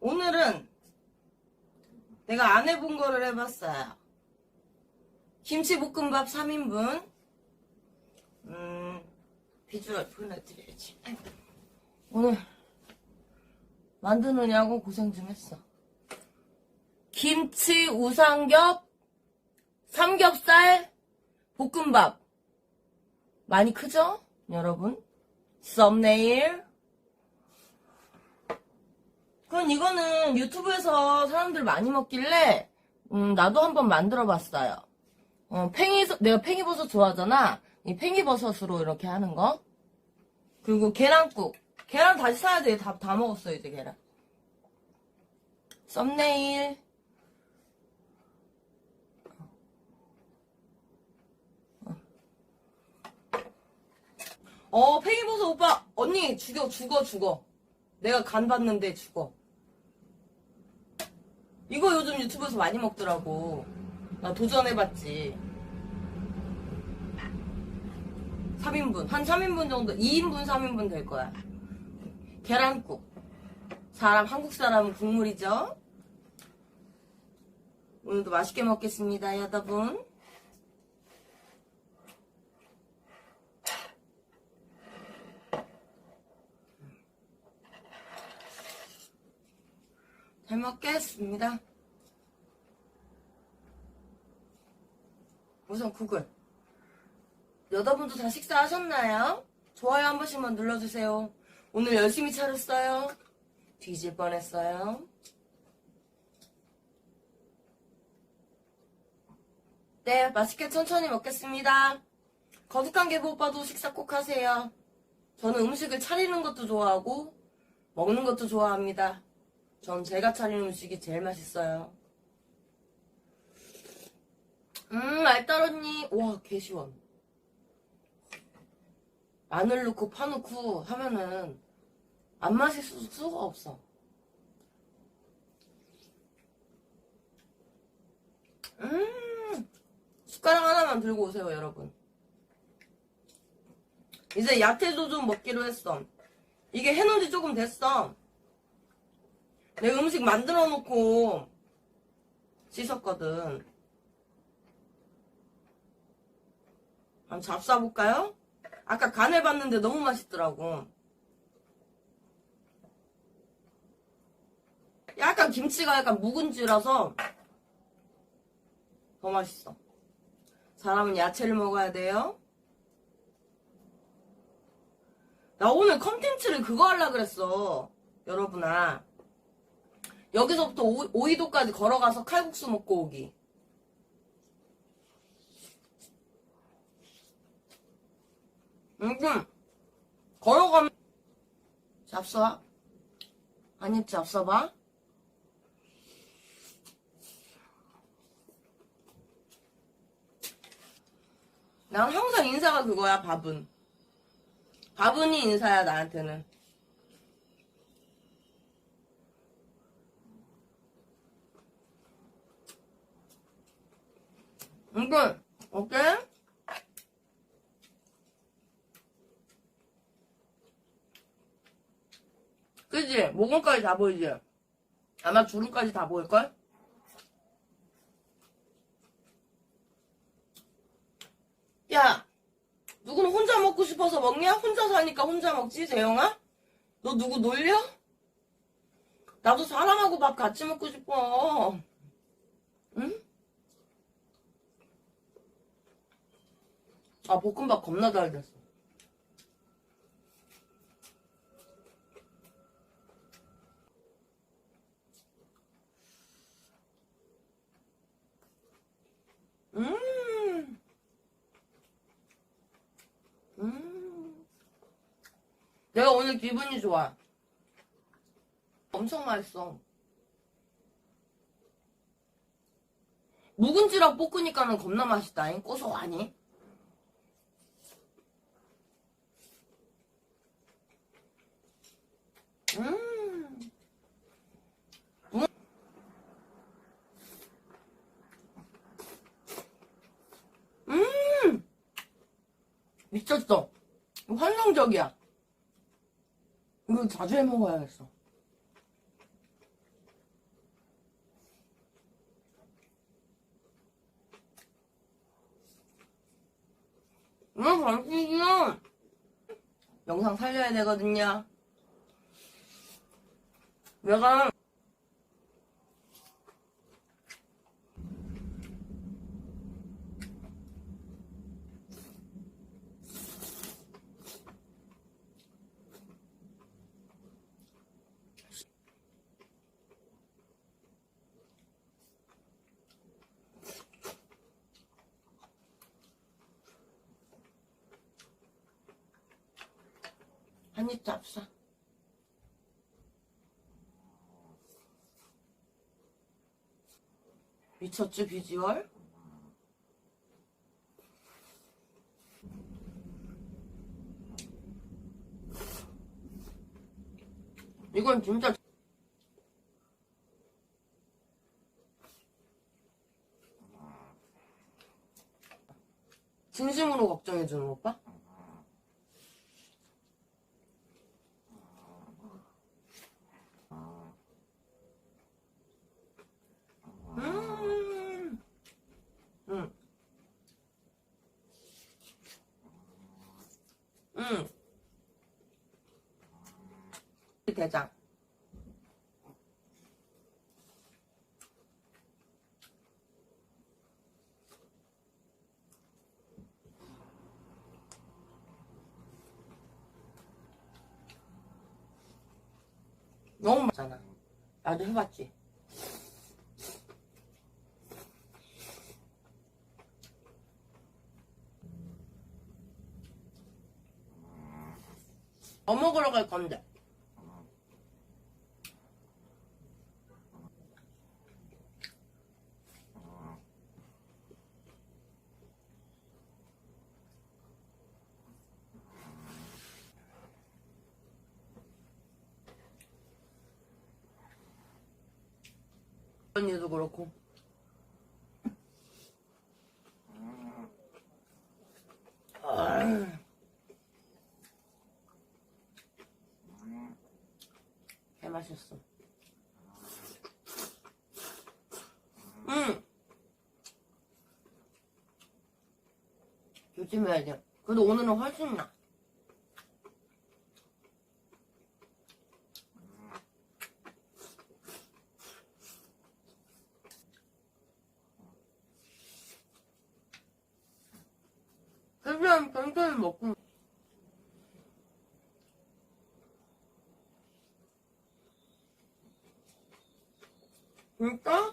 오늘은 내가 안 해본 거를 해봤어요. 김치볶음밥 3인분. 음, 비주얼 보여드려야지. 오늘 만드느냐고 고생 좀 했어. 김치 우삼겹, 삼겹살, 볶음밥. 많이 크죠? 여러분? 썸네일. 그럼 이거는 유튜브에서 사람들 많이 먹길래, 음, 나도 한번 만들어 봤어요. 어, 팽이버섯, 내가 팽이버섯 좋아하잖아. 이 팽이버섯으로 이렇게 하는 거. 그리고 계란국. 계란 다시 사야 돼. 다, 다 먹었어, 이제 계란. 썸네일. 어, 팽이버섯 오빠, 언니, 죽여, 죽어, 죽어. 내가 간 봤는데 죽어. 이거 요즘 유튜브에서 많이 먹더라고. 나 도전해봤지. 3인분. 한 3인분 정도, 2인분, 3인분 될 거야. 계란국. 사람, 한국 사람은 국물이죠? 오늘도 맛있게 먹겠습니다, 여러분. 잘 먹겠습니다. 우선 구글. 여러분도 다 식사하셨나요? 좋아요 한 번씩만 눌러주세요. 오늘 열심히 차렸어요. 뒤질 뻔했어요. 네, 맛있게 천천히 먹겠습니다. 거북한 개보 오빠도 식사 꼭 하세요. 저는 음식을 차리는 것도 좋아하고 먹는 것도 좋아합니다. 전 제가 차리는 음식이 제일 맛있어요. 음, 알따르니, 와, 개시원. 마늘 넣고 파 넣고 하면은 안 맛있을 수가 없어. 음, 숟가락 하나만 들고 오세요, 여러분. 이제 야채도 좀 먹기로 했어. 이게 해놓은 지 조금 됐어. 내가 음식 만들어 놓고 씻었거든. 한번 잡숴볼까요? 아까 간을 봤는데 너무 맛있더라고. 약간 김치가 약간 묵은지라서 더 맛있어. 사람은 야채를 먹어야 돼요. 나 오늘 컨텐츠를 그거 하려 그랬어. 여러분아. 여기서부터 오, 오이도까지 걸어가서 칼국수 먹고 오기. 음, 걸어가면 잡숴. 한입 잡숴봐. 난 항상 인사가 그거야, 밥은. 밥은이 인사야, 나한테는. 이거, 오케이? 그지? 모공까지 다 보이지? 아마 주름까지 다 보일걸? 야, 누구는 혼자 먹고 싶어서 먹냐? 혼자 사니까 혼자 먹지, 재영아? 너 누구 놀려? 나도 사람하고 밥 같이 먹고 싶어. 아, 볶음밥 겁나 잘 됐어. 음. 음. 내가 오늘 기분이 좋아. 엄청 맛있어. 묵은지랑 볶으니까는 겁나 맛있다잉. 고소하니? 음. 음. 음. 미쳤어. 환상적이야. 이거 자주 해 먹어야겠어. 음, 벌칙이야. 영상 살려야 되거든요. 내가 한입 잡사. 미쳤지 비주얼? 이건 진짜 진심으로 걱정해주는 오빠? 대장. 너무 많잖아. 나도 해봤지. 뭐 먹으러 갈 건데? 언니도 그렇고. 아. 개 맛있어. 응. 조심해야 돼. 그래도 오늘은 훨씬 나. 그냥 천천히 먹고. 진짜?